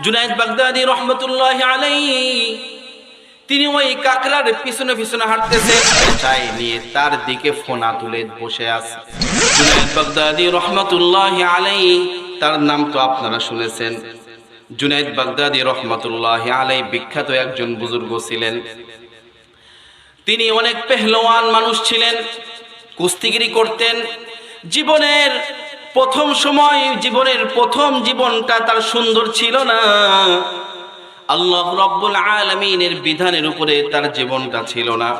জুনাইদ বাগদাদি রহমতুল্লাহ আলাই তিনি ওই কাকড়ার পিছনে পিছনে হাঁটতেছে। চাই নিয়ে তার দিকে ফোনা তুলে বসে আছে। জুনাইদ বাগদাদি রহমতুল্লাহ আলাই তার নাম তো আপনারা শুনেছেন। জুনাইদ বাগদাদি রহমতুল্লাহ আলাই বিখ্যাত একজন বুজুর্গ ছিলেন। তিনি অনেক পেহলোয়ান মানুষ ছিলেন কুস্তিগিরি করতেন। জীবনের প্রথম সময় জীবনের প্রথম জীবনটা তার সুন্দর ছিল না। আল্লাহ রব্বুল আলমিনের বিধানের উপরে তার জীবনটা ছিল না।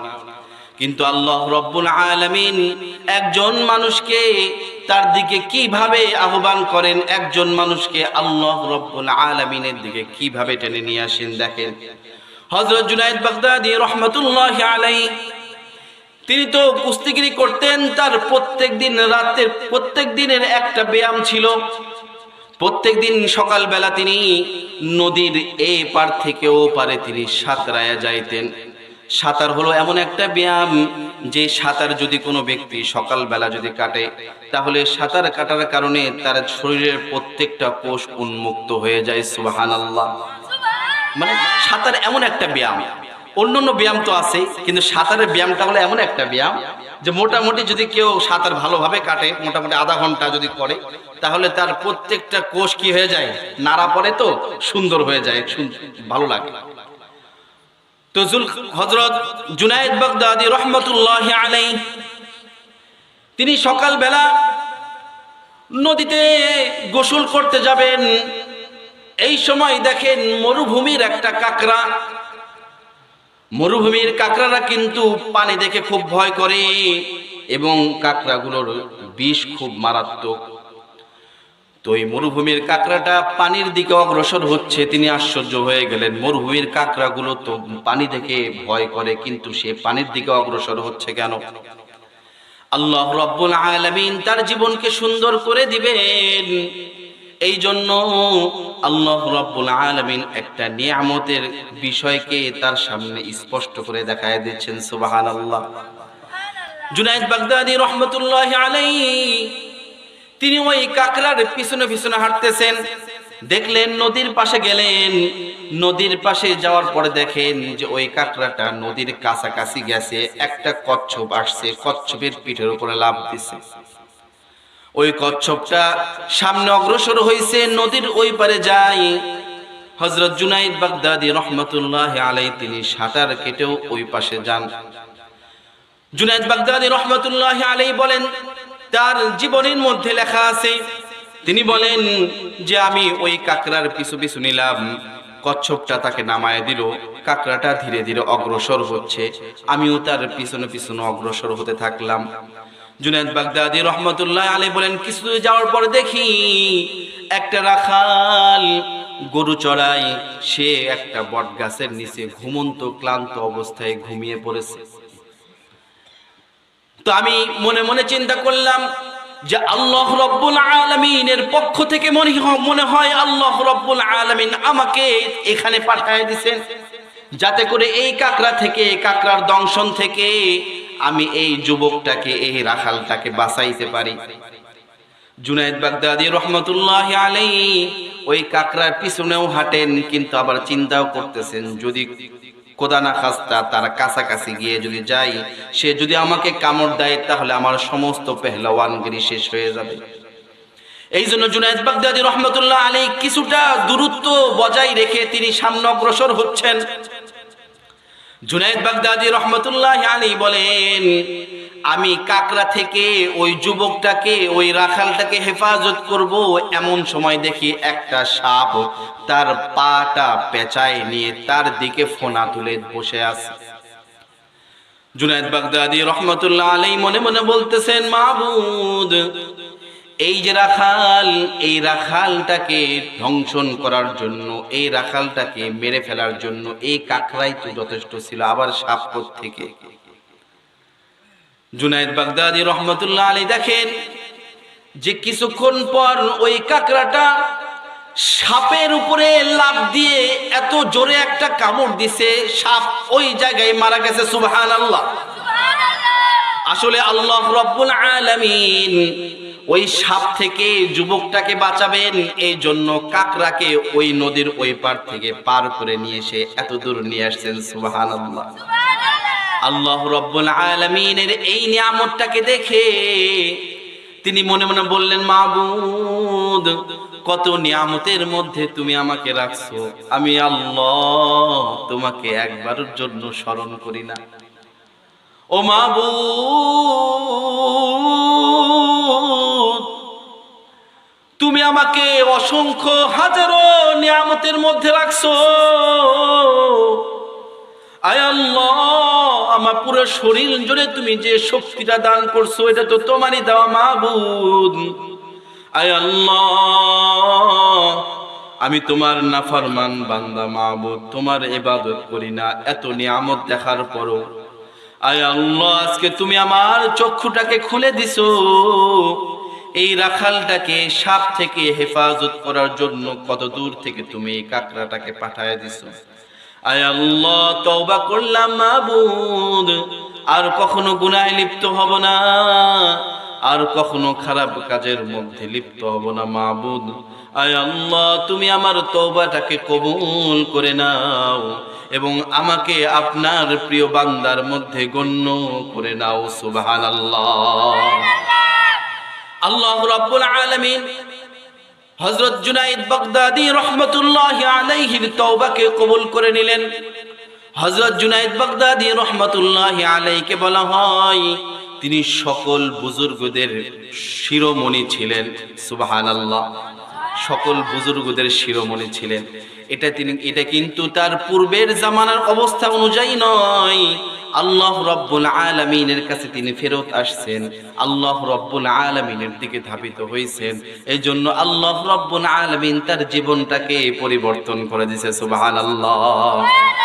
কিন্তু আল্লাহ রব্বুল আলমিন একজন মানুষকে তার দিকে কীভাবে আহ্বান করেন, একজন মানুষকে আল্লাহ রব্বুল আলমিনের দিকে কীভাবে টেনে নিয়ে আসেন দেখেন। হজরত জুনাইদ বাগদাদি রহমতুল্লাহ আলাই তিনি তো কুস্তিগিরি করতেন, তার প্রত্যেক দিন রাতের প্রত্যেক দিনের একটা ব্যায়াম ছিল। প্রত্যেক দিন সকালবেলা তিনি নদীর এ পার থেকে ও পারে তিনি সাঁতরায়া যাইতেন। সাঁতার হলো এমন একটা ব্যায়াম, যে সাঁতার যদি কোনো ব্যক্তি সকালবেলা যদি কাটে, তাহলে সাঁতার কাটার কারণে তার শরীরের প্রত্যেকটা কোষ উন্মুক্ত হয়ে যায় সুবাহান আল্লাহ মানে সাঁতার এমন একটা ব্যায়াম। অন্য অন্য ব্যায়াম তো আছে, কিন্তু সাঁতারের ব্যায়ামটা হলো এমন একটা ব্যায়াম যে মোটামুটি যদি কেউ সাঁতার ভালোভাবে কাটে, মোটামুটি আধা ঘণ্টা যদি করে, তাহলে তার প্রত্যেকটা কোষ কি হয়ে যায়? নাড়া পড়ে তো সুন্দর হয়ে যায় ভালো লাগে। তো জুল হজরত জুনায়েদ বাগদাদি রহমতুল্লাহ আলাই তিনি সকালবেলা নদীতে গোসল করতে যাবেন। এই সময় দেখেন মরুভূমির একটা কাকড়া মরুভূমির কাকড়ারা কিন্তু পানি দেখে খুব ভয় করে এবং কাকড়াগুলোর বিষ খুব মারাত্মক। তো এই মরুভূমির কাকড়াটা পানির দিকে অগ্রসর হচ্ছে, তিনি আশ্চর্য হয়ে গেলেন। মরুভূমির কাকড়াগুলো তো পানি দেখে ভয় করে, কিন্তু সে পানির দিকে অগ্রসর হচ্ছে কেন? আল্লাহ রব্বুল আলামিন তার জীবনকে সুন্দর করে দিবেন। এই জন্য আল্লাহ রব্বুল আলামিন একটা নিয়ামতের বিষয়কে তার সামনে স্পষ্ট করে দেখায় দিচ্ছেন, সুবহানাল্লাহ। জুনাইদ বাগদাদি রহমতুল্লাহ আলাই তিনি ওই কাকলার পিছনে পিছনে হাঁটতেছেন। দেখলেন নদীর পাশে গেলেন, নদীর পাশে যাওয়ার পরে দেখেন যে ওই কাকড়াটা নদীর কাছাকাছি গেছে, একটা কচ্ছপ আসছে, কচ্ছপের পিঠের উপরে লাভ দিছে। ওই কচ্ছপটা সামনে অগ্রসর হয়েছে নদীর ওই পারে যায়। হজরত জুনাইদ বাগদাদি রহমতুল্লাহ আলাই তিনি সাঁতার কেটেও ওই পাশে যান। জুনাইদ বাগদাদি রহমতুল্লাহ আলাই বলেন, তার জীবনের মধ্যে লেখা আছে। তিনি বলেন যে, আমি ওই কাকড়ার পিছু পিছু নিলাম। কচ্ছপটা তাকে নামায় দিল। কাকড়াটা ধীরে ধীরে অগ্রসর হচ্ছে। আমিও তার পিছনে পিছনে অগ্রসর হতে থাকলাম। জুনায়দ বাগদাদি রহমতুল্লাহ আলী বলেন, কিছু যাওয়ার পর দেখি একটা রাখাল গরু চড়াই সে একটা বট গাছের নিচে ঘুমন্ত, ক্লান্ত অবস্থায় ঘুমিয়ে পড়েছে। তো আমি মনে মনে চিন্তা করলাম যে আল্লাহ রব্বুল আলমিনের পক্ষ থেকে মনে মনে হয় আল্লাহ রব্বুল আলমিন আমাকে এখানে পাঠায় দিছেন যাতে করে এই কাকড়া থেকে, কাকড়ার দংশন থেকে আমি এই যুবকটাকে, এই রাখালটাকে বাঁচাইতে পারি। জুনাইদ বাগদাদি রহমতুল্লাহ আলাই ওই কাকরার পিছনেও হাঁটেন, কিন্তু আবার চিন্তাও করতেছেন, যদি কোদানা খাস্তা তার কাছাকাছি গিয়ে যদি যাই সে যদি আমাকে কামড় দেয়, তাহলে আমার সমস্ত পেহলওয়ানগিরি শেষ হয়ে যাবে। এই জন্য জুনাইদ বাগদাদি রহমতুল্লাহ আলী কিছুটা দূরত্ব বজায় রেখে তিনি সামনে অগ্রসর হচ্ছেন। জুনাইদ বাগদাদি রহমতুল্লাহ আলী বলেন, আমি কাকরা থেকে ওই যুবকটাকে, ওই রাখালটাকে হেফাজত করব এমন সময় দেখি একটা সাপ তার পাটা পেঁচায় নিয়ে তার দিকে ফোনা তুলে বসে আছে। জুনাইদ বাগদাদি রহমতুল্লাহ আলী মনে মনে বলতেছেন, মাহবুদ এই যে রাখাল, এই রাখালটাকে ধ্বংসন করার জন্য, এই রাখালটাকে মেরে ফেলার জন্য এই কাকরাই তো যথেষ্ট ছিল আবার সাপ থেকে। জুনাইদ বাগদাদি রহমতুল্লাহ আলী দেখেন যে কিছুক্ষণ পর ওই কাকড়াটা সাপের উপরে লাভ দিয়ে এত জোরে একটা কামড় দিছে, সাপ ওই জায়গায় মারা গেছে সুবহান আল্লাহ আসলে আল্লাহ রব্বুল আলামিন ওই সাপ থেকে যুবকটাকে বাঁচাবেন এই জন্য কাকরাকে ওই নদীর ওই পার থেকে পার করে নিয়ে এসে এত দূর নিয়ে আসছেন, সুবহানাল্লাহ। আল্লাহ রব্বুল আলমিনের এই নিয়ামতটাকে দেখে তিনি মনে মনে বললেন, মাবুদ, কত নিয়ামতের মধ্যে তুমি আমাকে রাখছো। আমি আল্লাহ তোমাকে একবারের জন্য স্মরণ করি না। ও মাবুদ তুমি আমাকে অসংখ্য হাজারো নিয়ামতের মধ্যে রাখছো। আমার পুরো শরীর জুড়ে তুমি যে শক্তিটা দান করছ, এটা তো তোমারই দেওয়া মাহবুদ আমি তোমার নাফরমান বান্দা মাহবুদ তোমার ইবাদত করি না, এত নিয়ামত দেখার পরও। আয় আল্লাহ, আজকে তুমি আমার চক্ষুটাকে খুলে দিছো। এই রাখালটাকে সাপ থেকে হেফাজত করার জন্য কত দূর থেকে তুমি এই কাকড়াটাকে পাঠায় দিছো? আয় করলাম মাবুদ, আর কখনো গুনায় লিপ্ত হব না, আর কখনো খারাপ কাজের মধ্যে লিপ্ত হব না মাবুদ। আয় আল্লাহ, তুমি আমার তওবাটাকে কবুল করে নাও এবং আমাকে আপনার প্রিয় বান্দার মধ্যে গণ্য করে নাও, সুবহানাল্লাহ। আল্লাহ রাব্বুল আলামিন হযরত জুনাইদ বাগদাদি রহমতুল্লাহ আলাইহির তওবাকে কবুল করে নিলেন। হযরত জুনাইদ বাগদাদি রহমতুল্লাহ আলাইকে বলা হয়, তিনি সকল বুজুর্গদের শিরোমণি ছিলেন। সুবহানাল্লাহ। সকল বুজুর্গদের শিরোমণি ছিলেন। এটা তিনি, এটা কিন্তু তার পূর্বের জামানার অবস্থা অনুযায়ী নয়। আল্লাহ রব্বুল আলমিনের কাছে তিনি ফেরত আসছেন। আল্লাহ রব্বুল আলমিনের দিকে ধাবিত হয়েছেন এই জন্য আল্লাহ রব্বুল আলমিন তার জীবনটাকে পরিবর্তন করে দিছে সুবাহ আল্লাহ